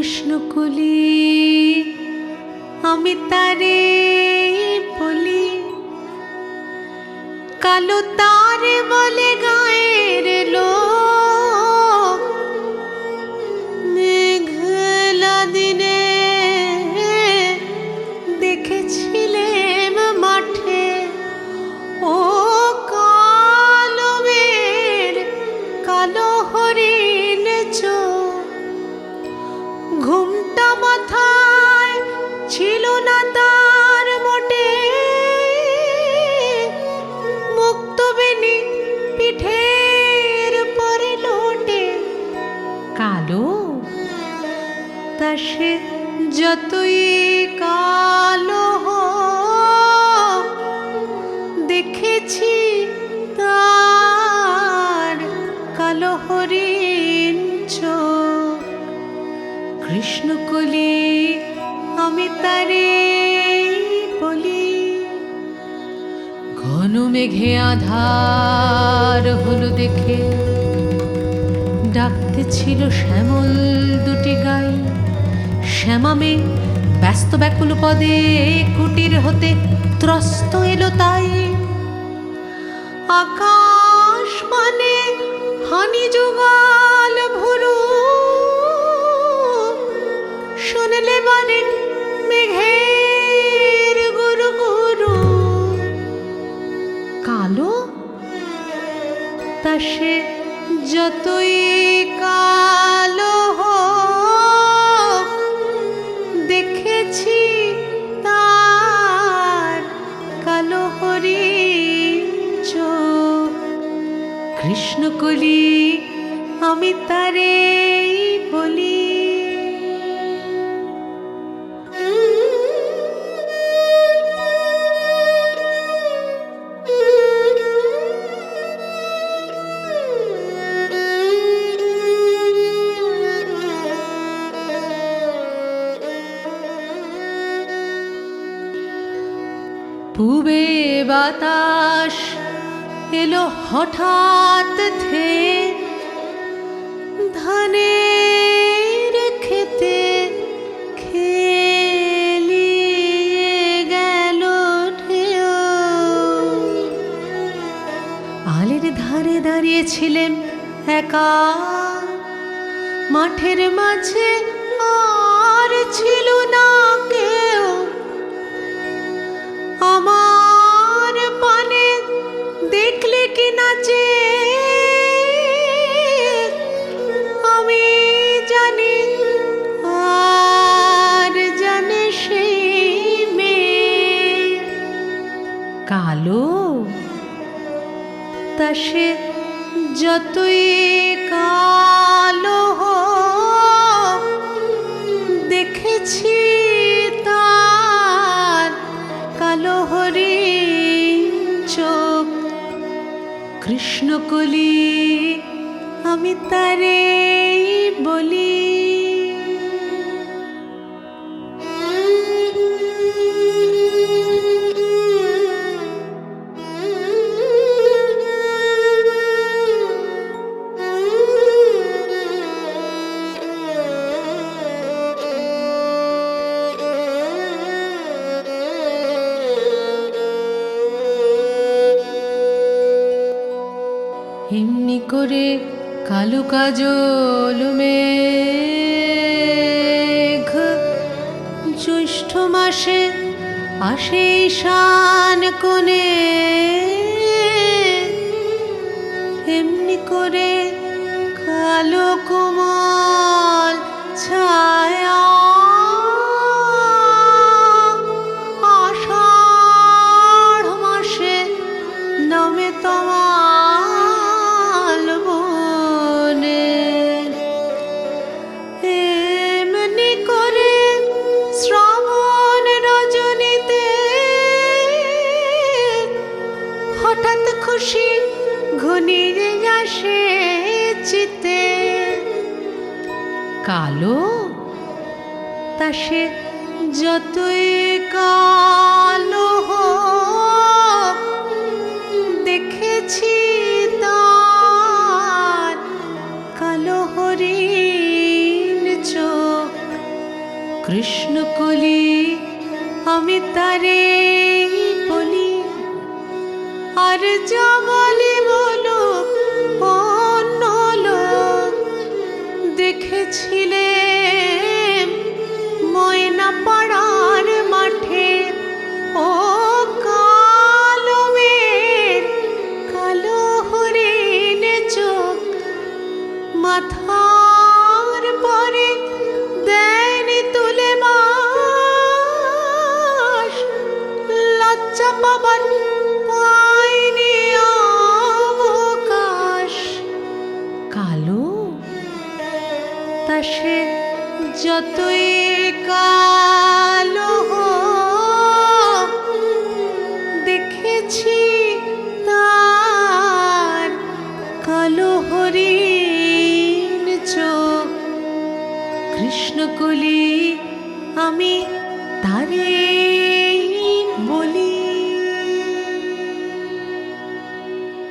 কৃষ্ণকলি আমি তারে বলি কালো তারে বলে ছিল না তার মোটে। পিঠের পরে তা সে যতই কালো দেখেছি তার কালো হরিণ কৃষ্ণকলি, আমি তারে বলি, ঘন মেঘে আধার হলো দেখে। ডাকতে ছিল শ্যামল দুটি গাই, শ্যামামে ব্যস্ত ব্যাকুল পদে কুটির হতে ত্রস্ত এলো তাই। আকাশ মানে হানি যুগাল শুনলে মানে মেঘের গুরু গুরু কালো? তা সে যতই পূবে বাতাস এলো হঠাৎ থে ধানের খেতে খেলিয়ে গেল ঢেউ। আলের ধারে দাঁড়িয়েছিলেন একা। মাঠের মাঝে আর ছিল না। সে যতই কালো দেখেছি তার কালো হরি চোখ। কৃষ্ণকলি আমি তারে বলি এমনি করে কালো কাজল মেঘ। জ্যৈষ্ঠ মাসে আসে ঈশান কোণে। এমনি করে কালো কালো, তা সে যতই কালো দেখেছি তার কালো হরিণ চোখ। কৃষ্ণকলি, আমি তারে বলি, আর যা বলিব ছিলে যতই কালো দেখেছি তার কালো হরিণ চোখ। কৃষ্ণকলি আমি তারে